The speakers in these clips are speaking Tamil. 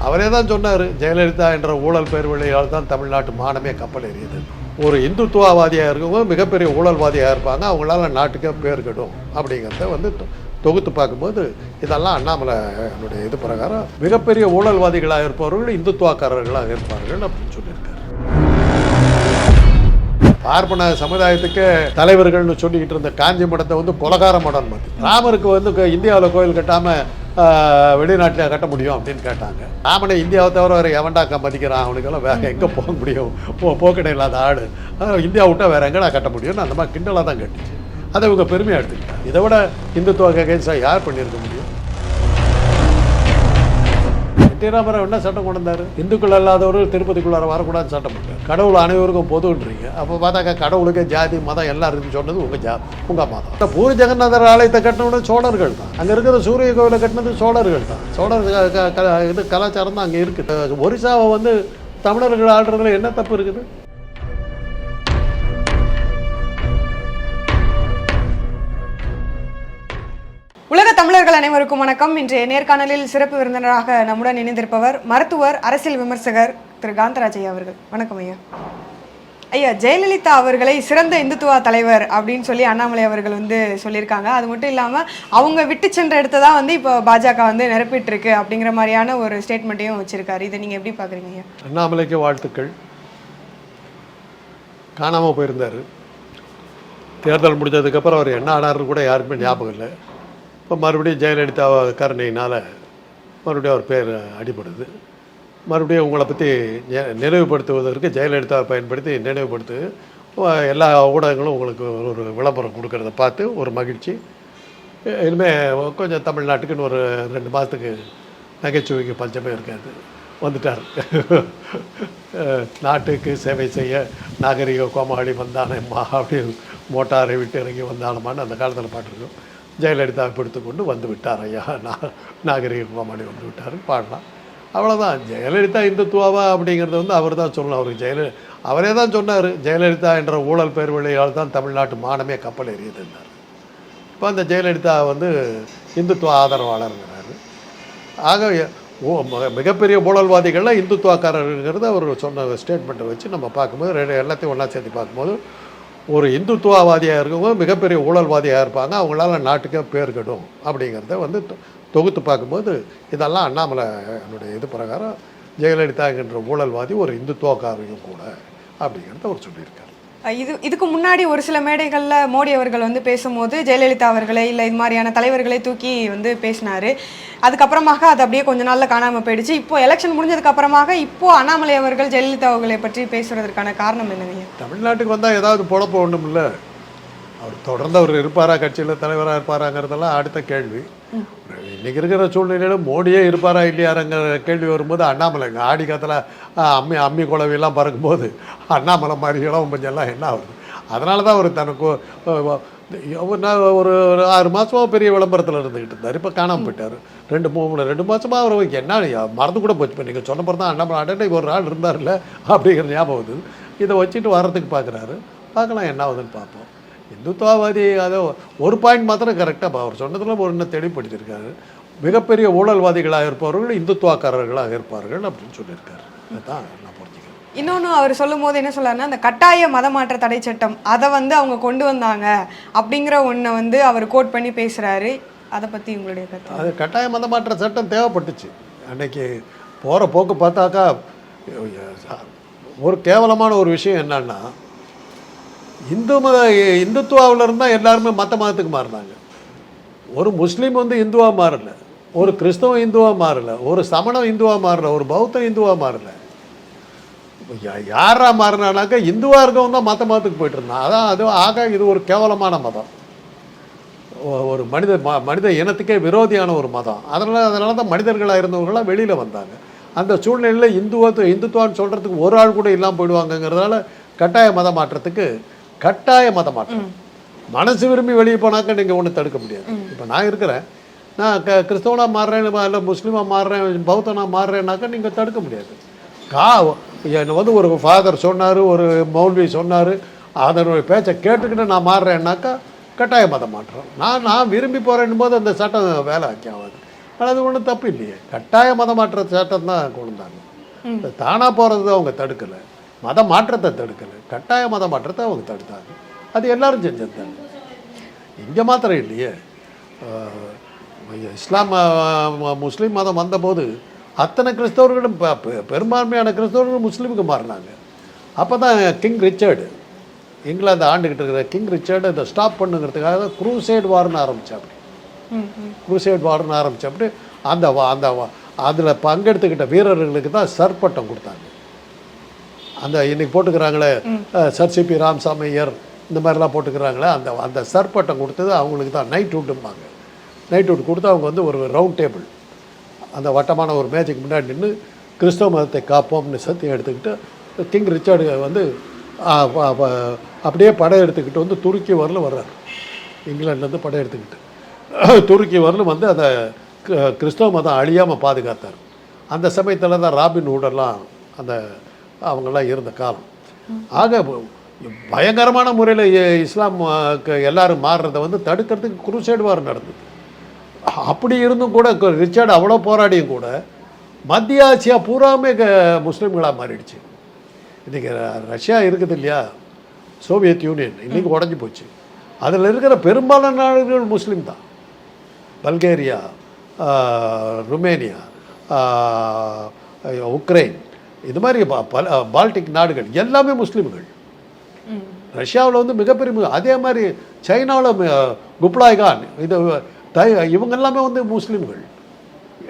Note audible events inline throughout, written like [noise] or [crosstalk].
அவரே தான் சொன்னார் ஜெயலலிதா என்ற ஊழல் பேர் வழியால் தான் தமிழ்நாட்டு மானமே கப்பல் எறியுது ஒரு இந்துத்துவவாதியாக இருக்கவங்க மிகப்பெரிய ஊழல்வாதியாக இருப்பாங்க அவங்களால நாட்டுக்கே பேர் கெடும் அப்படிங்கிறத வந்து தொ- தொகுத்து பார்க்கும்போது இதெல்லாம் அண்ணாமலையினுடைய இது பிரகாரம் மிகப்பெரிய ஊழல்வாதிகளாக இருப்பவர்கள் இந்துத்துவக்காரர்களாக இருப்பார்கள் அப்படின்னு சொல்லியிருக்காரு. பார்ப்பன சமுதாயத்துக்கு தலைவர்கள்னு சொல்லிக்கிட்டு இருந்த காஞ்சி மடத்தை வந்து கொலகார மடம் மாற்றி ராமருக்கு வந்து இந்தியாவில் கோயில் கட்டாமல் வெளிநாட்டில் கட்ட முடியும் அப்படின்னு கேட்டாங்க. ராமனை இந்தியாவை தவிர வேறு எவன்டா மதிக்கிறான் அவனுக்கெல்லாம் வேறு எங்கே போக முடியும்? போ போக்கடை இல்லாத ஆடு இந்தியா விட்டால் வேற எங்கடா கட்ட முடியும்னு அந்த மாதிரி கிண்டலாக தான் கட்டுச்சு அதை இவங்க பெருமையாக எடுத்துக்கிட்டாங்க. இதை விட இந்துத்துவ கேஸாக யார் பண்ணியிருக்க முடியும்? என் என்ன சட்டம் கொண்டு வந்தார்? இந்துக்கள் அல்லாதவர்கள் திருப்பதிக்குள்ளார வரக்கூடாதுன்னு சட்டம் போட்டார். கடவுள் அனைவருக்கும் பொதுன்றீங்க. அப்போ பார்த்தாக்கா கடவுளுக்கு ஜாதி மதம் எல்லாம் இருக்குன்னு சொன்னது உங்கள் ஜா உங்கள் மதம். இந்த பூரி ஜெகநாதர் ஆலயத்தை கட்டினோட சோழர்கள் தான். அங்கே இருக்கிற சூரிய கோவிலை கட்டினது சோழர்கள் தான். சோழர் க- க- இது கலாச்சாரம் தான் அங்கே இருக்குது ஒரிசாவை வந்து தமிழர்கள் ஆடுறதுல என்ன தப்பு இருக்குது? உலக தமிழர்கள் அனைவருக்கும் வணக்கம். இன்றைய நேர்காணலில் சிறப்பு விருந்தினராக நம்முடன் இணைந்திருப்பவர் மருத்துவர் அரசியல் விமர்சகர் திரு காந்தராஜ் ஐயா அவர்கள். வணக்கம் ஐயா. ஐயா ஜெயலலிதா அவர்களை சிறந்த இந்துத்துவ தலைவர் அப்படின்னு சொல்லி அண்ணாமலை அவர்கள் வந்து சொல்லியிருக்காங்க. அது மட்டும் இல்லாமல் அவங்க விட்டு சென்ற இடத்த தான் வந்து இப்போ பாஜக வந்து நிரப்பிட்டு இருக்கு அப்படிங்கிற மாதிரியான ஒரு ஸ்டேட்மெண்ட்டையும் வச்சிருக்காரு. இதை நீங்கள் எப்படி பார்க்குறீங்க ஐயா? அண்ணாமலைக்கு வாழ்த்துக்கள். காணாமல் போயிருந்தார். தேர்தல் முடிஞ்சதுக்கப்புறம் அவர் என்ன ஆனார்னு கூட யாருக்குமே ஞாபகம் இல்லை. இப்போ மறுபடியும் ஜெயலலிதா கருணையினால் மறுபடியும் அவர் பேர் அடிபடுது. மறுபடியும் உங்களை பற்றி நெ- நினைவுபடுத்துவதற்கு ஜெயலலிதாவை பயன்படுத்தி நினைவுபடுத்து எல்லா ஊடகங்களும் உங்களுக்கு ஒரு விளம்பரம் கொடுக்கறத பார்த்து ஒரு மகிழ்ச்சி. இனிமேல் கொஞ்சம் தமிழ்நாட்டுக்குன்னு ஒரு ரெண்டு மாதத்துக்கு நகைச்சுவைக்கு பஞ்சமே இருக்காது. வந்துட்டார். நாட்டுக்கு சேவை செய்ய நாகரிக கோமாளி வந்தானேம்மா அப்படின்னு மோட்டாரை விட்டு இறங்கி வந்தானம்மான்னு அந்த காலத்தில் பாட்டிருக்கோம். ஜெயலலிதாவை பிடித்து கொண்டு வந்து விட்டார் ஐயா. நான் நாகரிக வந்து விட்டார் பாடலாம். அவ்வளோதான் ஜெயலலிதா இந்துத்துவாவா அப்படிங்கிறத வந்து அவர் தான் சொல்லணும். அவருக்கு ஜெயல அவரே தான் சொன்னார். ஜெயலலிதா என்ற ஊழல் பேர் வழியால் தான் தமிழ்நாட்டு மானமே கப்பல் எறியதுன்னார் இப்போ அந்த ஜெயலலிதா வந்து இந்துத்துவ ஆதரவாளருங்கிறாரு. ஆக ஓ ம- மிகப்பெரிய ஊழல்வாதிகள்லாம் இந்துத்துவக்காரருங்கிறது அவர் சொன்ன ஸ்டேட்மெண்ட்டை வச்சு நம்ம பார்க்கும்போது ரெண்டு எல்லாத்தையும் ஒன்றா சேர்த்து பார்க்கும்போது ஒரு இந்துத்துவவாதியாக இருக்கவங்க மிகப்பெரிய ஊழல்வாதியாக இருப்பாங்க. அவங்களால நாட்டுக்கே பேர் கெடும் அப்படிங்கிறத வந்து தொ- தொகுத்து பார்க்கும்போது இதெல்லாம் அண்ணாமலையினுடைய இது பிரகாரம் ஜெயலலிதாங்கிற ஊழல்வாதி ஒரு இந்துத்துவக்காரையும் கூட அப்படிங்கிறத அவர் சொல்லியிருக்கார். இது இதுக்கு முன்னாடி ஒரு சில மேடைகளில் மோடி அவர்கள் வந்து பேசும்போது ஜெயலலிதா அவர்களை இல்லை இது மாதிரியான தலைவர்களை தூக்கி வந்து பேசினாரு. அதுக்கப்புறமாக அது அப்படியே கொஞ்ச நாள்ல காணாமல் போயிடுச்சு. இப்போ எலெக்ஷன் முடிஞ்சதுக்கு அப்புறமாக இப்போ அண்ணாமலை அவர்கள் ஜெயலலிதா அவர்களை பற்றி பேசுறதற்கான காரணம் என்னங்க? தமிழ்நாட்டுக்கு வந்தால் ஏதாவது பொழப்பு ஒன்றும் இல்லை அவர் தொடர்ந்து அவர் இருப்பாரா கட்சியில் தலைவராக இருப்பாராங்கிறதெல்லாம் அடுத்த கேள்வி. இன்னைக்கு இருக்கிற சூழ்நிலையில மோடியே இருப்பாரா இல்லையாருங்கிற கேள்வி வரும்போது அண்ணாமலைங்க ஆடி காலத்தில் அம்மி அம்மி குழவையெல்லாம் பறக்கும்போது அண்ணாமலை மாதிரி இளவம் பஞ்செல்லாம் என்ன ஆகுது? அதனால தான் அவர் தனக்கு அஹ், ஒரு ஒரு ஆறு மாதமாக பெரிய விளம்பரத்தில் இருந்துக்கிட்டு இருந்தார். இப்போ காணாமல் போயிட்டார். ரெண்டு மூணு ரெண்டு மாதமாக அவர் என்ன மறந்து கூட போச்சு. இப்போ நீங்கள் சொன்ன பிறகு தான் அண்ணாமலை அடடே ஒரு ஆள் இருந்தார்ல அப்படிங்கிற ஞாபகம் வருது இதை வச்சுட்டு வர்றதுக்கு பார்க்குறாரு பார்க்கலாம் என்ன ஆகுதுன்னு பார்ப்போம். இந்துத்துவவாதி அதை ஒரு பாயிண்ட் மாத்திரம் கரெக்டாக அவர் சொன்னதில் ஒரு இன்னும் தெளிவுபடுத்தியிருக்காரு. மிகப்பெரிய ஊழல்வாதிகளாக இருப்பவர்கள் இந்துத்துவக்காரர்களாக இருப்பார்கள் அப்படின்னு சொல்லியிருக்காரு. அதுதான் நான் புரிஞ்சுக்கிறேன். இன்னொன்று அவர் சொல்லும் போது என்ன சொல்றாருன்னா அந்த கட்டாய மதமாற்ற தடை சட்டம் அதை வந்து அவங்க கொண்டு வந்தாங்க அப்படிங்கிற ஒன்றை வந்து அவர் கோட் பண்ணி பேசுறாரு. அதை பத்தி உங்களுடைய கருத்து? அது கட்டாய மதமாற்ற சட்டம் தேவைப்பட்டுச்சு. அன்னைக்கு போகிற போக்கு பார்த்தாக்கா ஒரு கேவலமான ஒரு விஷயம் என்னன்னா இந்து மத இந்துத்துவாவில் இருந்தால் எல்லாருமே மற்ற மதத்துக்கு மாறினாங்க. ஒரு முஸ்லீம் வந்து இந்துவாக மாறல ஒரு கிறிஸ்தவம் இந்துவாக மாறல ஒரு சமணம் இந்துவாக மாறல ஒரு பௌத்தம் இந்துவாக மாறல. யாரா மாறினானாக்கா இந்துவாக இருக்கவங்க தான் மற்ற மதத்துக்கு போயிட்டு இருந்தான். அதான் அது ஆக இது ஒரு கேவலமான மதம். ஒரு மனித ம- மனித இனத்துக்கே விரோதியான ஒரு மதம். அதனால் அதனால தான் மனிதர்களாக இருந்தவங்களாம் வெளியில் வந்தாங்க. அந்த சூழ்நிலையில் இந்துவத்து இந்துத்துவான்னு சொல்கிறதுக்கு ஒரு ஆள் கூட இல்லாமல் போயிடுவாங்கங்கிறதால கட்டாய மத மாற்றத்துக்கு கட்டாய மத மாற்றம் மனசு விரும்பி வெளியே போனாக்க நீங்கள் ஒன்றும் தடுக்க முடியாது. இப்போ நான் இருக்கிறேன். நான் க கிறிஸ்தவனாக மாறுறேன் இல்லை முஸ்லீமாக மாறுறேன் பௌத்தனாக மாறுறேன்னாக்கா நீங்கள் தடுக்க முடியாது. கா என்னை வந்து ஒரு ஃபாதர் சொன்னார் ஒரு மௌல்வி சொன்னார் அதனுடைய பேச்சை கேட்டுக்கிட்டு நான் மாறுறேன்னாக்கா கட்டாய மதம் மாற்றம் நான் நான் விரும்பி போகிறேன் போது அந்த சட்டம் வேலை ஆக்கி ஆகாது ஆனால் அது ஒன்றும் தப்பு இல்லையே. கட்டாய மத மாற்ற சட்டம் தான் கொண்டு தானாக போகிறது அவங்க தடுக்கலை. மத மாற்றத்தை தடுக்கலை. கட்டாய மத மாற்றத்தை அவங்க தடுத்தாங்க. அது எல்லாரும் செஞ்சது தாங்க இங்கே மாத்திரம் இல்லையே. இஸ்லாம் முஸ்லீம் மதம் வந்தபோது அத்தனை கிறிஸ்தவர்களும் பெரும்பான்மையான கிறிஸ்தவர்களும் முஸ்லீமுக்கு மாறினாங்க. அப்போ தான் கிங் ரிச்சர்டு இங்கிலாந்து ஆண்டுகிட்டு இருக்கிற கிங் ரிச்சர்டு இதை ஸ்டாப் பண்ணுங்கிறதுக்காக குரூசைட் வார்னு ம் குரூசைட் வார்னு ஆரம்பிச்சப்படி அந்த அந்த அதில் பங்கெடுத்துக்கிட்ட வீரர்களுக்கு தான் சர் பட்டம் கொடுத்தாங்க. அந்த இன்னைக்கு போட்டுக்கிறாங்களே சர் சிபி ராமசாமையர் இந்த மாதிரிலாம் போட்டுக்கிறாங்களே அந்த அந்த சர்பட்டம் கொடுத்தது அவங்களுக்கு தான். நைட் வுட்டும்பாங்க நைட் உட் கொடுத்து அவங்க வந்து ஒரு ரவுண்ட் டேபிள் அந்த வட்டமான ஒரு மேஜைக்கு முன்னாடி நின்று கிறிஸ்தவ மதத்தை காப்போம்னு சத்தியம் எடுத்துக்கிட்டு கிங் ரிச்சர்டு வந்து அப்படியே படம் எடுத்துக்கிட்டு வந்து துருக்கி வரல வர்றார். இங்கிலாந்துலேருந்து படம் எடுத்துக்கிட்டு. [coughs] துருக்கி வரலும் வந்து அந்த கிறிஸ்தவ மதம் அழியாமல் பாதுகாத்தார். அந்த சமயத்தில் தான் ராபின் ஹூடெல்லாம் அந்த அவங்கெல்லாம் இருந்த காலம். ஆக பயங்கரமான முறையில் இஸ்லாம் எல்லாரும் மாறுறதை வந்து தடுக்கிறதுக்கு குருசைடு வார் நடந்தது. அப்படி இருந்தும் கூட ரிச்சர்டு அவ்வளோ போராடியும் கூட மத்திய ஆசியா பூராமே க முஸ்லீம்களாக மாறிடுச்சு. இன்றைக்கி ரஷ்யா இருக்குது இல்லையா? சோவியத் யூனியன் இன்றைக்கி உடஞ்சி போச்சு. அதில் இருக்கிற பெரும்பாலான நாடுகள் முஸ்லீம் தான். பல்கேரியா ருமேனியா உக்ரைன் இது மாதிரி ப- பல பால்டிக் நாடுகள் எல்லாமே முஸ்லீம்கள். ரஷ்யாவில் வந்து மிகப்பெரிய அதே மாதிரி சைனாவில் குப்லாய்கான் இது தை இவங்க எல்லாமே வந்து முஸ்லீம்கள்.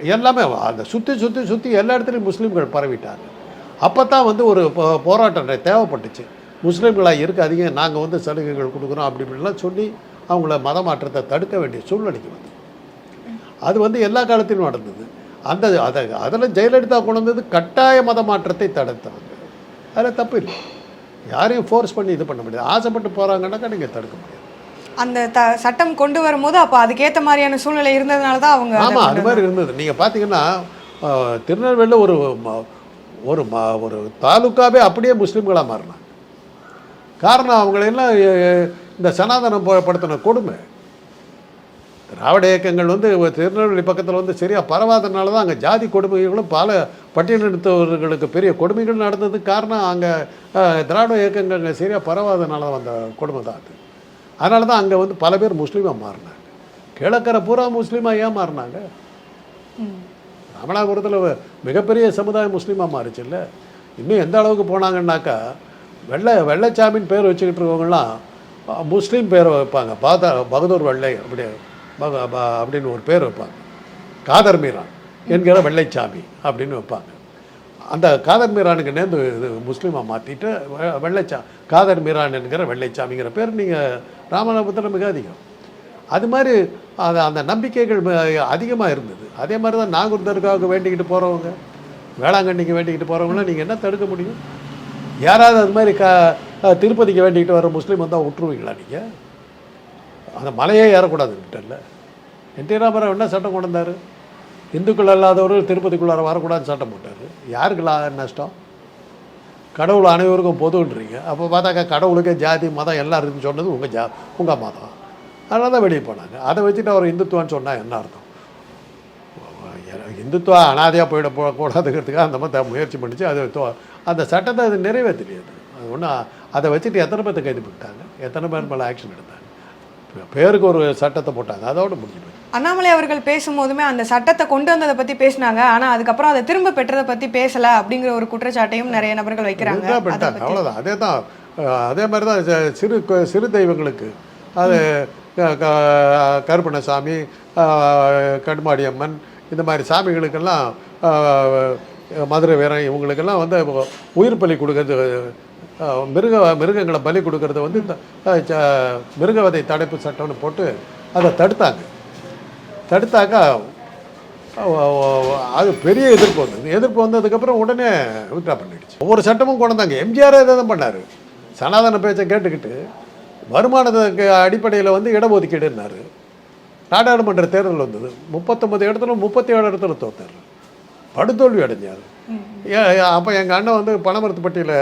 எல்லாமே அந்த சுற்றி சுற்றி சுற்றி எல்லா இடத்துலையும் முஸ்லீம்கள் பரவிட்டாங்க. அப்போ தான் வந்து ஒரு போ- போராட்டம் தேவைப்பட்டுச்சு. முஸ்லீம்களாக இருக்க அதிகம் நாங்கள் வந்து சலுகைகள் கொடுக்குறோம் அப்படி இப்படிலாம் சொல்லி அவங்கள மத மாற்றத்தை தடுக்க வேண்டிய சூழ்நிலைக்கு வந்து அது வந்து எல்லா காலத்திலும் நடந்தது. அந்த அதை அதில் ஜெயலலிதா கொண்டு வந்தது கட்டாய மத மாற்றத்தை தடுத்தாங்க அதில் தப்பு இல்லை. யாரையும் ஃபோர்ஸ் பண்ணி இது பண்ண முடியாது. ஆசைப்பட்டு போகிறாங்கன்னாக்கா நீங்கள் தடுக்க முடியாது. அந்த த சட்டம் கொண்டு வரும்போது அப்போ அதுக்கேற்ற மாதிரியான சூழ்நிலை இருந்ததுனால தான் அவங்க ஆமாம் அது மாதிரி இருந்தது. நீங்கள் பார்த்தீங்கன்னா திருநெல்வேலியில் ஒரு ஒரு ம ஒரு தாலுக்காவே அப்படியே முஸ்லீம்களாக மாறினாங்க. காரணம் அவங்களெல்லாம் இந்த சனாதனம் படுத்தின கொடுமை. திராவிட இயக்கங்கள் வந்து திருநெல்வேலி பக்கத்தில் வந்து சரியாக பரவாதனால தான் அங்கே ஜாதி கொடுமைகளும் பல பட்டியலினத்தவர்களுக்கு பெரிய கொடுமைகள் நடந்ததுக்கு காரணம் அங்கே திராவிட இயக்கங்கள் அங்கே சரியாக பரவாதனால தான் வந்த கொடுமை தான் அது. அதனால தான் அங்கே வந்து பல பேர் முஸ்லீமாக மாறினாங்க. கிழக்கரை பூரா முஸ்லீமாக ஏன் மாறினாங்க. ராமநாதபுரத்தில் மிகப்பெரிய சமுதாயம் முஸ்லீமாக மாறிச்சுல்ல. இன்னும் எந்த அளவுக்கு போனாங்கன்னாக்கா வெள்ளை வெள்ளைச்சாமின்னு பேர் வச்சுக்கிட்டு இருக்கவங்கலாம் அஹ், முஸ்லீம் பேரை வைப்பாங்க. பாதா பகதூர் வெள்ளை அப்படி பக- ப- அப்படின்னு ஒரு பேர் வைப்பாங்க. காதர் மீரான் என்கிற வெள்ளைச்சாமி அப்படின்னு வைப்பாங்க. அந்த காதர் மீரானுக்கு நேர்ந்து இது முஸ்லீமாக மாற்றிட்டு வெள்ளைச்சா காதர் மீரான் என்கிற வெள்ளைச்சாமிங்கிற பேர் நீங்கள் ராமநாதபுரத்தில் மிக அதிகம். அது மாதிரி அது அந்த நம்பிக்கைகள் அதிகமாக இருந்தது. அதே மாதிரி தான் நாகூர் தர்காவுக்கு வேண்டிக்கிட்டு போகிறவங்க வேளாங்கண்ணிக்கு வேண்டிக்கிட்டு போகிறவங்களாம் நீங்கள் என்ன தடுக்க முடியும்? யாராவது அது மாதிரி க திருப்பதிக்கு வேண்டிக்கிட்டு வர முஸ்லீம் வந்தால் விட்டுருவீங்களா நீங்கள் அந்த மலையே ஏறக்கூடாதுன்னுட்டல்ல என் டி ராமராவ் என்ன சட்டம் கொண்டு வந்தார் இந்துக்கள் அல்லாதவர்கள் திருப்பதிக்குள்ளார வரக்கூடாதுன்னு சட்டம் போட்டார். யாருக்கு லா- நஷ்டம்? கடவுள் அனைவருக்கும் பொதுன்றீங்க. அப்போ பார்த்தாக்கா கடவுளுக்கே ஜாதி மதம் எல்லாம் இருக்குன்னு சொன்னது உங்கள் ஜா உங்கள் மதம். அதனால தான் வெளியே போனாங்க. அதை வச்சுட்டு அவர் இந்துத்துவான்னு சொன்னால் என்ன அர்த்தம்? இந்துத்துவா அனாதையாக போயிட போகக்கூடாதுங்கிறதுக்காக அந்த மாதிரி முயற்சி பண்ணிச்சு. அது அந்த சட்டத்தை அது நிறைவேற்றலையாது அது ஒன்றும் அதை வச்சுட்டு எத்தனை பேர்த்த கைது பண்ணிட்டாங்க? எத்தனை பேர் மேலே ஆக்ஷன் எடுத்தாங்க? பேருக்கு ஒரு சட்டத்தை போட்டாங்க. அதோட முடிஞ்சு அண்ணாமலை அவர்கள் பேசும்போதுமே அந்த சட்டத்தை கொண்டு வந்ததை பத்தி பேசினாங்க. ஆனா அதுக்கப்புறம் அதை திரும்ப பெற்றதை பத்தி பேசல அப்படிங்கிற ஒரு குற்றச்சாட்டையும் நிறைய நபர்கள் வைக்கிறாங்க. பத்தி- அவ்வளோதான் அதே தான் அதே மாதிரி தான் சிறு சிறு தெய்வங்களுக்கு. அது கருப்பணசாமி அம்மன் இந்த மாதிரி சாமிகளுக்கெல்லாம் மதுரை வீரன் இவங்களுக்கெல்லாம் வந்து உயிர் பலி கொடுக்கறது மிருக மிருகங்களை பலி கொடுக்கறது வந்து மிருகவதை தடுப்பு சட்டம்னு போட்டு அதை தடுத்தாங்க. தடுத்தாக்கா அது பெரிய எதிர்ப்பு வந்தது. எதிர்ப்பு வந்ததுக்கப்புறம் உடனே வித்ரா பண்ணிடுச்சு. ஒவ்வொரு சட்டமும் கொண்டு வந்தாங்க. எம்ஜிஆர் இதை தான் பண்ணார். சனாதன பேச்சை கேட்டுக்கிட்டு வருமானத்துக்கு அடிப்படையில் வந்து இடஒதுக்கீடுன்னாரு நாடாளுமன்ற தேர்தல் வந்தது. முப்பத்தொன்பது இடத்துல முப்பத்தி ஏழு இடத்துல தோத்தார். படுதோல்வி அடைஞ்சார். அப்போ எங்கள் அண்ணன் வந்து பணமரத்துப்பட்டியில்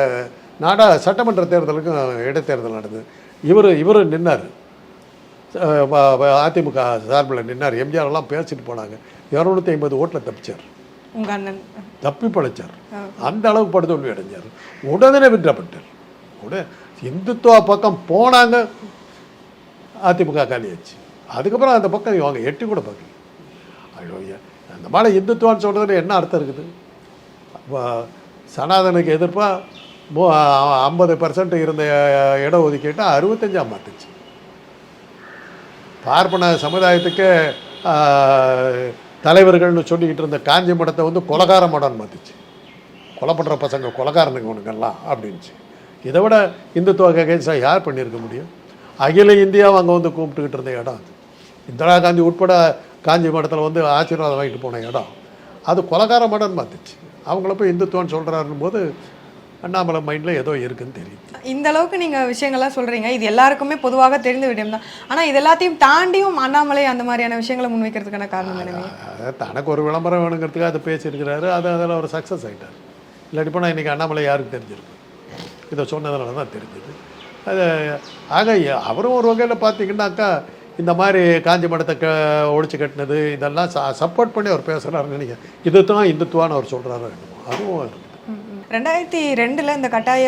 நாடா சட்டமன்ற தேர்தலுக்கும் இடைத்தேர்தல் நடந்தது. இவர் இவர் நின்னார். அதிமுக சார்பில் நின்னார். எம்ஜிஆர் எல்லாம் பேசிட்டு போனாங்க. இரநூத்தி ஐம்பது ஓட்டில் தப்பிச்சார். உங்க அண்ணன். தப்பி பழைச்சார். அந்த அளவுக்கு படுதோல்வி அடைஞ்சார். உடனே விட்ரப்பட்டார் உடனே இந்துத்துவா பக்கம் போனாங்க. அதிமுக காலியாச்சு அதுக்கப்புறம் அந்த பக்கம் இவங்க எட்டி கூட பார்க்கல. ஐயோ அந்த மாதிரி இந்துத்துவான்னு சொல்கிறதுல என்ன அர்த்தம் இருக்குது? சனாதனுக்கு எதிர்ப்பாக ஐம்பது பர்சன்ட் இருந்த இட ஒதுக்கீட்டை அறுபத்தஞ்சாக மாற்றுச்சு பார்ப்பன சமுதாயத்துக்கு தலைவர்கள்னு சொல்லிக்கிட்டு இருந்த காஞ்சி மடத்தை வந்து கொலகார மடம்னு மாற்றுச்சு கொலை பண்ணுற பசங்க கொலகாரனுங்க உனக்கெல்லாம் அப்படின்ச்சு இதை விட இந்துத்துவ அகேன்ஸ்டாக யார் பண்ணியிருக்க முடியும்? அகில இந்தியாவை அங்கே வந்து கூப்பிட்டுக்கிட்டு இருந்த இடம் அது. இந்திரா காந்தி உட்பட காஞ்சி மடத்தில் வந்து ஆசீர்வாதம் வாங்கிட்டு போன இடம். அது கொலகார மடம்னு மாற்றுச்சு அவங்கள போய் இந்துத்துவம்னு சொல்கிறாருன்னு போது அண்ணாமலை மைண்டில் ஏதோ இருக்குன்னு தெரியும் இந்த அளவுக்கு நீங்க விஷயங்கள்லாம் சொல்றீங்க. இது எல்லாருக்குமே பொதுவாக தெரிந்த விடயம் தான். ஆனா இது எல்லாத்தையும் தாண்டியும் அண்ணாமலை அந்த மாதிரியான விஷயங்களை முன்வைக்கிறதுக்கான காரணம் என்னங்க? தனக்கு ஒரு விளம்பரம் வேணுங்கிறதுக்கு அதை பேசியிருக்கிறாரு. அது அதில் அவர் சக்ஸஸ் ஆகிட்டார் இல்லாட்டி போனால் இன்றைக்கி அண்ணாமலை யாருக்கு தெரிஞ்சிருக்கும் இதை சொன்னதுனால தான் தெரிஞ்சது. அது ஆக அவரும் ஒரு வகையில் பார்த்தீங்கன்னாக்கா இந்த மாதிரி காஞ்சி மடத்தை க ஒழிச்சு கட்டினது இதெல்லாம் சப்போர்ட் பண்ணி அவர் பேசுகிறாருன்னு நினைக்கிறேன். இது தான் இந்துத்துவான்னு அவர் சொல்கிறாரு அதுவும் ரெண்டாயிரத்தி ரெண்டுல இந்த கட்டாய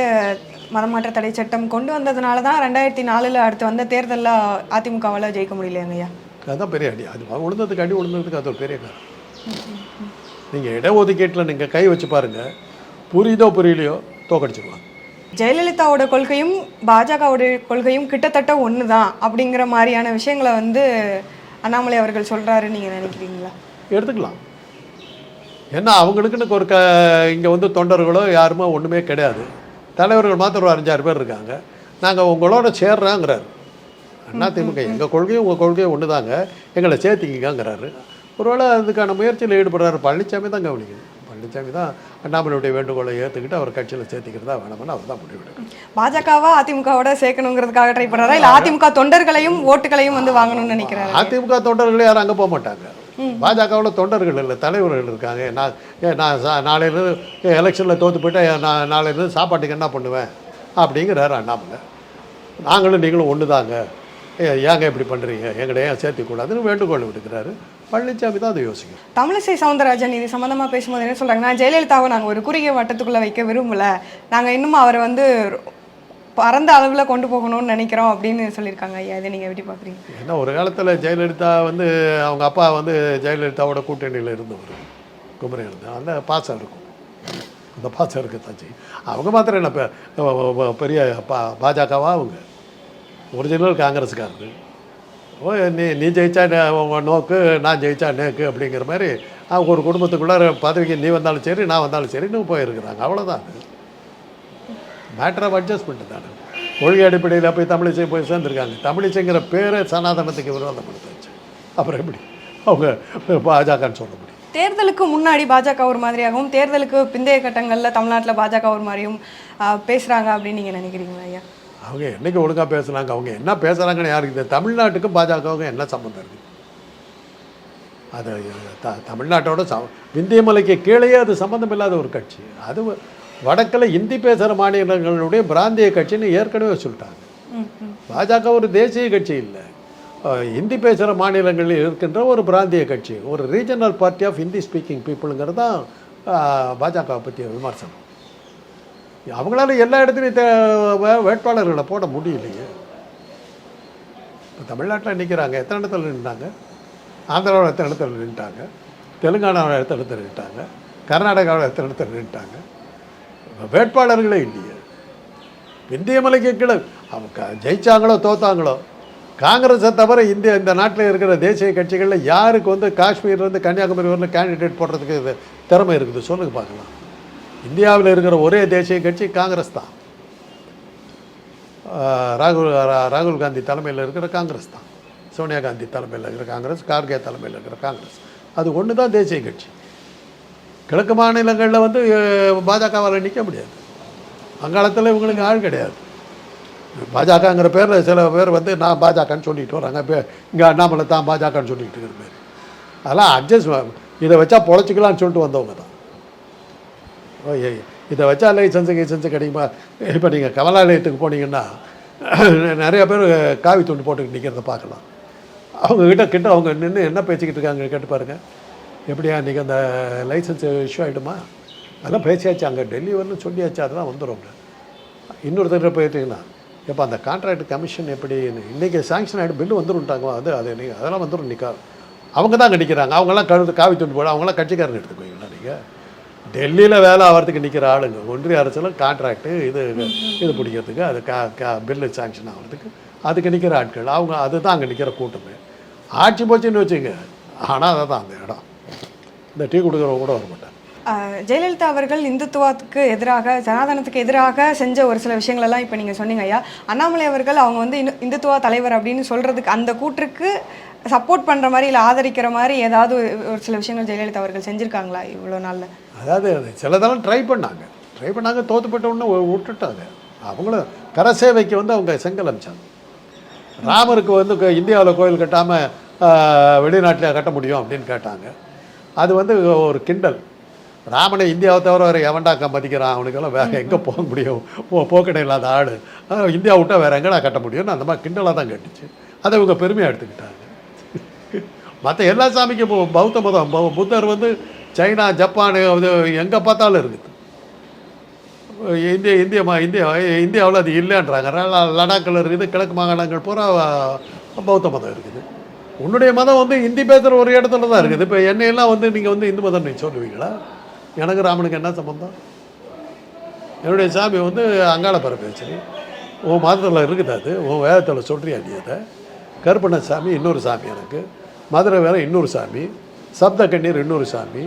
மதமாற்ற தடை சட்டம் கொண்டு வந்ததுனால தான் ரெண்டாயிரத்தி நாலுல அடுத்து வந்த தேர்தலில் அதிமுகவால் ஜெயிக்க முடியலையாங்கய்யா அதுதான் பெரிய அடி. அது விழுந்ததுக்கு அடி விழுந்ததுக்கு அது ஒரு பெரிய காரணம். நீங்கள் இடஒதுக்கீட்டில் நீங்கள் கை வச்சு பாருங்கள் புரியுதோ புரியலையோ தோக்கடிச்சிருவாங்க. ஜெயலலிதாவோட கொள்கையும் பாஜகவோட கொள்கையும் கிட்டத்தட்ட ஒன்று தான் அப்படிங்கிற மாதிரியான விஷயங்களை வந்து அண்ணாமலை அவர்கள் சொல்றாருன்னு நீங்க நினைக்கிறீங்களா? எடுத்துக்கலாம். ஏன்னா அவங்களுக்குன்னு ஒரு க இங்கே வந்து தொண்டர்களோ யாருமே ஒன்றுமே கிடையாது. தலைவர்கள் மாத்திரம் ஒரு அஞ்சாறு பேர் இருக்காங்க. நாங்கள் உங்களோட சேர்றோங்கிறாரு. அண்ணா திமுக எங்கள் கொள்கையும் உங்கள் கொள்கையும் ஒன்று தாங்க எங்களை சேர்த்திக்கிங்கிறாரு ஒருவேளை அதுக்கான முயற்சியில் ஈடுபடுறாரு. பழனிசாமி தான் கவனிக்குது. பழனிசாமி தான் அண்ணாமலையுடைய வேண்டுகோளை ஏற்றுக்கிட்டு அவர் கட்சியில் சேர்த்திக்கிறதா வேணாமன்னு அவர் தான் முடிவெடுக்கணும் பாஜகவா அதிமுகவோட சேர்க்கணுங்கிறதுக்காக ட்ரை பண்றாரா? இல்ல அதிமுக தொண்டர்களையும் ஓட்டுகளையும் வந்து வாங்கணும்னு நினைக்கிறாரு. அதிமுக தொண்டர்கள் யாரும் அங்கே போக மாட்டாங்க. பாஜகவில் தொண்டர்கள் இல்லை தலைவர்கள் இருக்காங்க. நான் நான் சா- நாளையிலேருந்து எலெக்ஷனில் தோற்று போயிட்டா நான் நாளையிலேருந்து சாப்பாட்டுக்கு என்ன பண்ணுவேன்? அப்படிங்கிறாரு அண்ணாமலை. நாங்களும் நீங்களும் ஒன்று தாங்க ஏங்க இப்படி பண்ணுறீங்க எங்களை ஏன் சேர்த்துக்கூடாதுன்னு வேண்டுகோள் விடுக்கிறாரு. பழனிசாமி தான் அதை யோசிக்கும் தமிழிசை சவுந்தரராஜன் இது சம்மந்தமாக பேசும்போது என்ன சொல்றாங்கன்னா ஜெயலலிதாவை நாங்கள் ஒரு குறுகிய வட்டத்துக்குள்ளே வைக்க விரும்பல. நாங்கள் இன்னும் அவரை வந்து பரந்த அளவில் கொண்டு போகணும்னு நினைக்கிறோம் அப்படின்னு சொல்லியிருக்காங்க ஐயா. இதை நீங்கள் எப்படி பார்க்குறீங்க ஏன்னா ஒரு காலத்தில் ஜெயலலிதா வந்து அவங்க அப்பா வந்து ஜெயலலிதாவோட கூட்டணியில் இருந்தவர் குமரி இருந்தார் அந்த பாசம் இருக்கும். அந்த பாசம் இருக்கத்தான் செய்யும். அவங்க மாத்திரம் என்ன பெரிய பா பாஜகவா அவங்க? ஒரிஜினல் காங்கிரஸுக்காரரு ஓ நீ நீ ஜெயிச்சா நோக்கு நான் ஜெயிச்சா நேக்கு அப்படிங்கிற மாதிரி அவங்க ஒரு குடும்பத்துக்குள்ளே பதவிக்கு நீ வந்தாலும் சரி நான் வந்தாலும் சரின்னு போயிருக்கிறாங்க. அவ்வளோதான் மேட்டர் ஆஃப் அட்ஜஸ்ட்மெண்ட் தானே. கொள்கை அடிப்படையில் போய் தமிழிசை போய் சேர்ந்துருக்காங்க. தமிழிசைங்கிற பேரை சனாதனத்துக்கு விரோதப்படுத்தாச்சு. அப்புறம் எப்படி? அவங்க பாஜகன்னு சொல்ல முடியும். தேர்தலுக்கு முன்னாடி பாஜக ஒரு மாதிரியாகவும் தேர்தலுக்கு பிந்தைய கட்டங்கள்ல தமிழ்நாட்டுல பாஜக ஒரு மாதிரியும் ஆஹ், பேசுறாங்க அப்படின்னு நீங்க நினைக்கிறீங்களா ஐயா? அவங்க என்னைக்கு ஒழுங்கா பேசுனாங்க? அவங்க என்ன பேசுகிறாங்கன்னு யாருக்கு தெரியும்? தமிழ்நாட்டுக்கும் பாஜகவுக்கும் என்ன சம்மந்தம் இருக்குது அது த தமிழ்நாட்டோட ச விந்தியமலைக்கு கீழேயே அது சம்மந்தம் இல்லாத ஒரு கட்சி. அது வடக்கில் இந்தி பேசுகிற மாநிலங்களுடைய பிராந்திய கட்சின்னு ஏற்கனவே சொல்லிட்டாங்க. பாஜக ஒரு தேசிய கட்சி இல்லை. இந்தி பேசுகிற மாநிலங்களில் இருக்கின்ற ஒரு பிராந்திய கட்சி ஒரு regional party of Hindi speaking பீப்புளுங்கிறது தான் பாஜகவை பற்றிய விமர்சனம். அவங்களால எல்லா இடத்துலையும் வேட்பாளர்களை போட முடியலையே. இப்போ தமிழ்நாட்டில் நிற்கிறாங்க எத்தனை இடத்துல நின்றாங்க? ஆந்திராவில் எத்தனை இடத்துல நின்ட்டாங்க? தெலுங்கானாவில் எத்தனை இடத்துல நின்ட்டாங்க? கர்நாடகாவில் எத்தனை இடத்துல நின்ட்டாங்க? வேட்பாளர்களே இல்லையே. விந்தியமலைக்கு கீழே அவங்க ஜெயிச்சாங்களோ தோத்தாங்களோ? காங்கிரஸை தவிர இந்திய இந்த நாட்டில் இருக்கிற தேசிய கட்சிகளில் யாருக்கு வந்து காஷ்மீர்லேருந்து கன்னியாகுமரி வரல கேண்டிடேட் போடுறதுக்கு திறமை இருக்குது? சொல்லுங்க பார்க்கலாம். இந்தியாவில் இருக்கிற ஒரே தேசிய கட்சி காங்கிரஸ் தான். ராகுல் ராகுல் காந்தி தலைமையில் இருக்கிற காங்கிரஸ் தான். சோனியா காந்தி தலைமையில் இருக்கிற காங்கிரஸ் கார்கே தலைமையில் இருக்கிற காங்கிரஸ். அது ஒன்று தான் தேசிய கட்சி. கிழக்கு மாநிலங்களில் வந்து பாஜகவால் நிற்க முடியாது. வங்காளத்தில் இவங்களுக்கு ஆள் கிடையாது. பாஜகங்கிற பேரில் சில பேர் வந்து நான் பாஜகன்னு சொல்லிட்டு வராங்க இப்போ இங்கே அண்ணாமலை தான் பாஜகன்னு சொல்லிட்டு இருக்கிற பேர் அதெல்லாம் அட்ஜஸ்ட் இதை வச்சா பொழைச்சிக்கலாம்னு சொல்லிட்டு வந்தவங்க தான். ஓ, இதை வச்சா லைசன்ஸு லைசன்ஸு கிடைக்குமா? இப்போ நீங்கள் கமலாலயத்துக்கு போனீங்கன்னா நிறைய பேர் காவி துண்டு போட்டுக்கிட்டு நிற்கிறத பார்க்கலாம். அவங்கக்கிட்ட கிட்ட அவங்க நின்று என்ன பேசிக்கிட்டு இருக்காங்க கேட்டு பாருங்கள் எப்படியா இன்றைக்கி அந்த லைசன்ஸ் இஷ்யூ ஆகிடுமா அதெல்லாம் பேசியாச்சு அங்கே. டெல்லி வரணும் சொல்லியாச்சு அதெல்லாம் வந்துடும் இன்னொரு தடவை போயிட்டீங்கன்னா இப்போ அந்த கான்ட்ராக்ட் கமிஷன் எப்படி இன்றைக்கி சாங்ஷன் ஆகிட்டு பில்லு வந்துருட்டாங்க அது அது நீங்கள் அதெல்லாம் வந்துடும் நிற்கா அவங்க தான் அங்கே நிற்கிறாங்க அவங்கெல்லாம் கழுத்து காவி துண்டு போட அவங்களாம் கட்சிக்காரங்க எடுத்துக்கோங்களா நீங்கள் டெல்லியில் வேலை ஆகிறதுக்கு நிற்கிற ஆளுங்க ஒன்றிய அரசில் கான்ட்ராக்டு இது இது பிடிக்கிறதுக்கு அது கா கா பில்லு சாங்ஷன் ஆகிறதுக்கு அதுக்கு நிற்கிற ஆட்கள். அவங்க அதுதான் அங்கே நிற்கிற கூட்டமே. ஆட்சி போச்சுன்னு வச்சுங்க ஆனால் அதை தான் அந்த இடம். இந்த டீ கொடுக்குறவங்க கூட வர மாட்டாங்க. ஆஹ் ஜெயலலிதா அவர்கள் இந்துத்துவத்துக்கு எதிராக சனாதனத்துக்கு எதிராக செஞ்ச ஒரு சில விஷயங்கள் எல்லாம் இப்போ நீங்கள் சொன்னீங்க ஐயா. அண்ணாமலை அவர்கள் அவங்க வந்து இந்து- இந்துத்துவ தலைவர் அப்படின்னு சொல்றதுக்கு அந்த கூற்றுக்கு சப்போர்ட் பண்ற மாதிரி இல்லை ஆதரிக்கிற மாதிரி ஏதாவது ஒரு- சில விஷயங்கள் ஜெயலலிதா அவர்கள் செஞ்சிருக்காங்களா இவ்வளோ நாள்ல? அதாவது அது சிலதெல்லாம் ட்ரை பண்ணாங்க. ட்ரை பண்ணாங்க தோத்துப்பட்ட உடனே விட்டுட்டாங்க. அவங்களும் கரசேவைக்கு வந்து அவங்க செங்கல் அமிச்சாங்க. ராமருக்கு வந்து இந்தியாவில் கோயில் கட்டாமல் வெளிநாட்டில் கட்ட முடியும் அப்படின்னு கேட்டாங்க. அது வந்து ஒரு கிண்டல். ராமனை இந்தியாவை தவிர வேறு எவன்டா மதிக்கிறான்? அவனுக்கெல்லாம் வேறு எங்கே போக முடியும்? போ போக்கடை இல்லாத ஆள் இந்தியா விட்டா வேறு எங்கடா கட்ட முடியும்னு அந்த மாதிரி கிண்டலாக தான் கேட்டுச்சு. அதை இவங்க பெருமையாக எடுத்துக்கிட்டாங்க. மற்ற எல்லா சாமிக்கும் பௌத்த மதம். புத்தர் வந்து சைனா ஜப்பானு எங்கே பார்த்தாலும் இருக்குது. இந்திய இந்திய மா இந்தியா இந்தியாவில் அது இல்லைன்றாங்க. லடாக்கில் இருக்குது கிழக்கு மாகாணங்கள் பூரா பௌத்த மதம் இருக்குது. உன்னுடைய மதம் வந்து ஹிந்தி பேசுகிற ஒரு இடத்துல தான் இருக்குது. இப்போ என்னையெல்லாம் வந்து நீங்கள் வந்து இந்து மதம் நீங்கள் சொல்லுவீங்களா? எனக்கு ராமனுக்கு என்ன சம்பந்தம்? என்னுடைய சாமி வந்து அங்காள பரப்பேச்சு உன் மதத்தில் இருக்குது அது. உன் வேதத்தில் சொல்கிறியா நீ அதை? கருப்பண்ண சாமி இன்னொரு சாமி எனக்கு. மதுரை வேற இன்னொரு சாமி. சப்த கண்ணீர் இன்னொரு சாமி.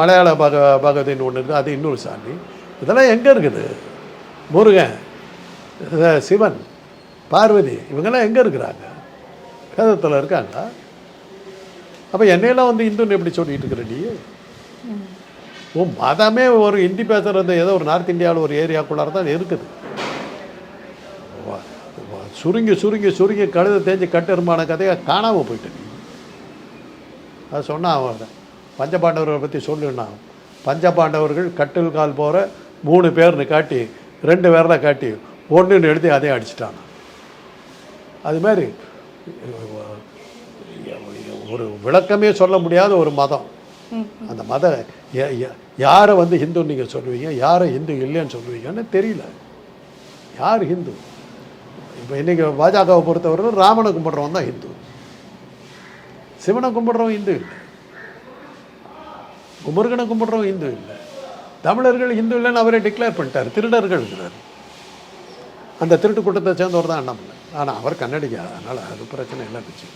மலையாள பக பகவதின்னு ஒன்று இருக்குது அது இன்னொரு சாமி. இதெல்லாம் எங்கே இருக்குது? முருகன் சிவன் பார்வதி இவங்கெல்லாம் எங்கே இருக்கிறாங்க? வேதத்தில் இருக்காங்களா அப்போ என்னையெல்லாம் வந்து இந்துன்னு எப்படி சொல்லிட்டு இருக்கிற நீ? உன் மதமே ஒரு ஹிந்தி பேசுகிறது ஏதோ ஒரு நார்த் இந்தியாவில் ஒரு ஏரியாக்குள்ளார தான் இருக்குது. சுருங்கி சுருங்கி சுருங்கி கழுத தேஞ்சு கட்டெருமான கதையை காணாமல் போயிட்டு அது சொன்னான் அவன் பஞ்சபாண்டவர்களை பற்றி சொல்லுன்னா பஞ்சபாண்டவர்கள் கட்டில் கால் போகிற மூணு பேர்னு காட்டி ரெண்டு பேரில் காட்டி ஒன்றுன்னு எழுதி அதையும் அடிச்சிட்டான். அது மாதிரி ஒரு விளக்கமே சொல்ல முடியாத ஒரு மதம். அந்த மத யாரை வந்து ஹிந்து நீங்கள் சொல்லுவீங்க யாரை ஹிந்து இல்லைன்னு சொல்லுவீங்கன்னு தெரியல. யார் ஹிந்து? இப்போ இன்றைக்கி பாஜகவை பொறுத்தவரை ராமனை கும்பிட்றவன் தான் ஹிந்து. சிவனை கும்பிட்றவன் ஹிந்து இல்லை. முருகனை கும்பிட்றவன் ஹிந்து இல்லை. தமிழர்கள் ஹிந்து இல்லைன்னு அவரே டிக்ளேர் பண்ணிட்டார் திருடர்கள் இருக்கிறார். அந்த திருட்டு கூட்டத்தை சேர்ந்தவர் தான் அண்ணாமலை. ஆனால் அவர் கன்னடிகா. அதனால் அது பிரச்சனை இல்லை இருந்துச்சு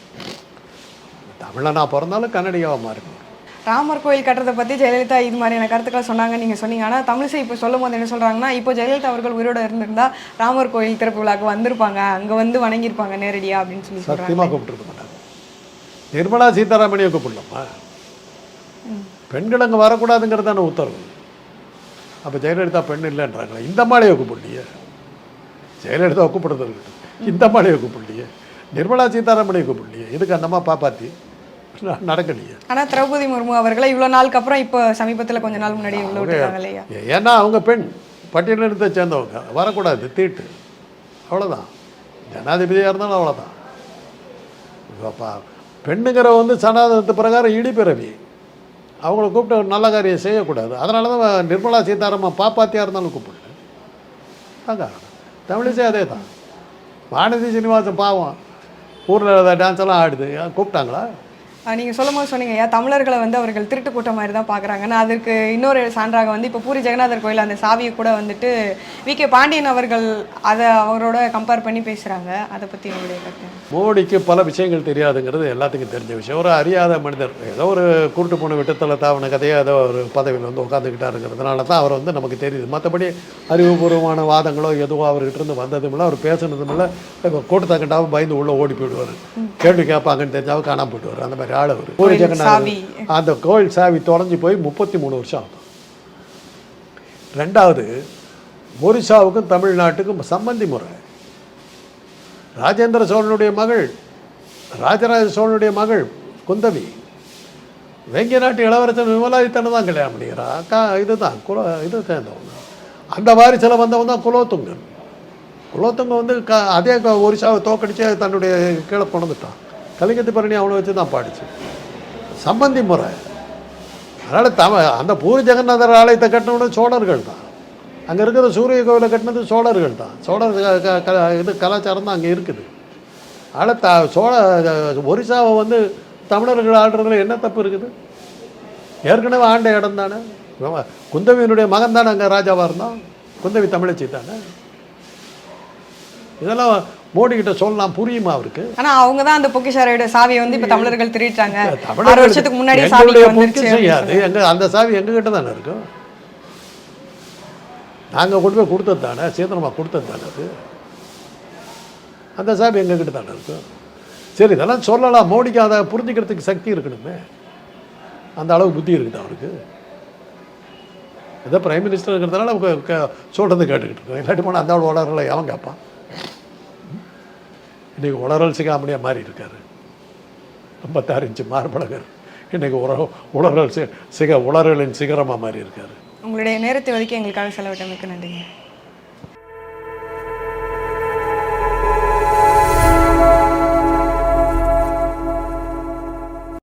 தமிழனா பிறந்தாலும் கன்னடிகாவாக மாறினார் ராமர் கோயில் கட்டுறதை பற்றி ஜெயலலிதா இது மாதிரியான கருத்துக்களை சொன்னாங்க நீங்கள் சொன்னீங்க. ஆனால் தமிழிசை இப்போ சொல்லும் போது என்ன சொல்கிறாங்கன்னா இப்போ ஜெயலலிதா அவர்கள் உயிரோட இருந்திருந்தா ராமர் கோயில் திறப்பு விழாக்கு வந்திருப்பாங்க அங்கே வந்து வணங்கியிருப்பாங்க நேரடியாக அப்படின்னு சொல்லி சத்தியமாக கூப்பிட்டுருக்க மாட்டாங்க. நிர்மலா சீதாராமனியை கூப்பிடலாமா? பெண்கள் அங்கே வரக்கூடாதுங்கிறது தானே உத்தரவு. அப்போ ஜெயலலிதா பெண் இல்லைன்றாங்களா இந்த மாலையை கூப்பிடலையே? ஜெயலலிதா கூப்பிடுறது இருக்கட்டும். இந்த மாலையை கூப்பிடலையே. நிர்மலா சீதாராமனியை கூப்பிடலையே. எதுக்கு அந்தம்மா பாப்பாத்தி? நடக்கலையே. ஆனால் திரௌபதி முர்மு அவர்களை இவ்வளோ நாளுக்கு அப்புறம் இப்போ சமீபத்தில் கொஞ்ச நாள் முன்னாடி இல்லையா? ஏன்னா அவங்க பெண். பட்டியலினத்தை சேர்ந்தவங்க. வரக்கூடாது தீட்டு. அவ்வளோதான் ஜனாதிபதியாக இருந்தாலும் அவ்வளோதான் அப்பா பெண்ணுங்கிற வந்து சனாதனத்து பிரகாரம் இடிப்பிறவி அவங்கள கூப்பிட்டு ஒரு நல்ல காரியம் செய்யக்கூடாது. அதனால தான் நிர்மலா சீதாராமன் பாப்பாத்தியாக இருந்தாலும் கூப்பிடல. அதான். தமிழிசை அதே தான் வானதி சீனிவாசன் பாவம். ஊரில் டான்ஸ் எல்லாம் ஆடுது. கூப்பிட்டாங்களா? நீங்கள் சொல்லும் போது சொன்னீங்க ஐயா தமிழர்களை வந்து அவர்கள் திருட்டு கூட்டம் மாதிரி தான் பார்க்குறாங்கன்னு அதற்கு இன்னொரு சான்றாக வந்து இப்போ பூரி ஜெகநாதர் கோயில் அந்த சாவியை கூட வந்துட்டு வி. கே. பாண்டியன் அவர்கள் அதை அவரோட கம்பேர் பண்ணி பேசுகிறாங்க அதை பற்றி உங்களுடைய கருத்து? மோடிக்கு பல விஷயங்கள் தெரியாதுங்கிறது எல்லாத்துக்கும் தெரிஞ்ச விஷயம். ஒரு அறியாத மனிதர் ஏதோ ஒரு குருட்டு போன விட்டத்தில் தாவன கதையை ஏதோ ஒரு பதவியில் வந்து உட்காந்துக்கிட்டாருங்கிறதுனால தான் அவர் வந்து நமக்கு தெரியுது. மற்றபடி அறிவுபூர்வமான வாதங்களோ எதுவோ அவர்கிட்ட இருந்து வந்ததுமில்ல அவர் பேசுனதும் இல்லை இப்போ கூட்டத்தை கண்டாவும் பயந்து உள்ளே ஓடி போயிடுவார். கேள்வி கேட்பாங்கன்னு தெரிஞ்சாவும் காணாமல் போயிடுவார் அந்த மாதிரி ஆள் அவர். பூரி. அந்த கோயில் சாவி தொலைஞ்சு போய் முப்பத்தி மூணு வருஷம் ஆகும். ரெண்டாவது ஒரிசாவுக்கும் தமிழ்நாட்டுக்கும் சம்பந்தி முறை. ராஜேந்திர சோழனுடைய மகள் ராஜராஜ சோழனுடைய மகள் குந்தவி. வேங்கிய நாட்டு இளவரசன் விமலாதித்தனை தான் கல்யாணம் பண்ணிக்கிறா அக்கா இதுதான் குல இது சேர்ந்தவங்க அந்த வாரிசில் வந்தவன் தான் குலோத்துங்கன். குலோத்தங்க வந்து க அதே ஒரிசாவை தோக்கடிச்சு தன்னுடைய கீழே கொண்டுட்டான் கலிங்கத்து பரணி அவனை வச்சு தான் பாடிச்சு. சம்பந்தி முறை. அதனால் தம அந்த பூரி ஜெகநாதர் ஆலயத்தை கட்டினவன சோழர்கள் தான். அங்கே இருக்கிற சூரிய கோவிலை கட்டினது சோழர்கள் தான். சோழர் க- க- இது கலாச்சாரம் தான் அங்கே இருக்குது. அதனால் த சோழ ஒரிசாவை வந்து தமிழர்கள் ஆடுறதுல என்ன தப்பு இருக்குது? ஏற்கனவே ஆண்ட இடம் தானே? குந்தவியினுடைய மகன் தானே அங்கே ராஜாவாக இருந்தான்? குந்தவி தமிழச்சி தானே? இதெல்லாம் மோடி கிட்ட சொல்லலாம் புரியுமா அவருக்கு? ஆனா அவங்க தான் அந்த பொக்கிஷாரோட சாவியை வந்து இப்ப தமிழர்கள் திருடிட்டாங்க. ஆறு வருஷத்துக்கு முன்னாடி சாவி வந்துருச்சு. பொக்கிஷம் யாது எங்க அந்த சாவி எங்ககிட்ட தானே இருக்கும் நாங்கள் கொண்டு போய் கொடுத்தது தானே? சீதனமாக கொடுத்தது தானே அது? அந்த சாவி எங்ககிட்ட தானே இருக்கும் சரி இதெல்லாம் சொல்லலாம். மோடிக்கு அதை புரிஞ்சுக்கிறதுக்கு சக்தி இருக்கணுமே. அந்த அளவு புத்தி இருக்குது அவருக்கு? ஏதோ பிரைம் மினிஸ்டர் இருக்கிறதுனால அவங்க சொல்றது கேட்டுக்கிட்டு இருக்கோம். இல்லாட்டி போனால் அந்த ஆள் உளறலை அவன் கேட்பான். இன்னைக்கு உளறல் சிகாமணியாக மாறி இருக்காரு. ஐம்பத்தாறு இன்ச்சு மார்பழகர். இன்னைக்கு உர உளறல் சிக உளறலின் சிகரமாக மாறி இருக்காரு. உங்களுடைய நேரத்தை ஒதுக்கி எங்களுக்காக செலவிட்டமைக்கு நன்றிங்க.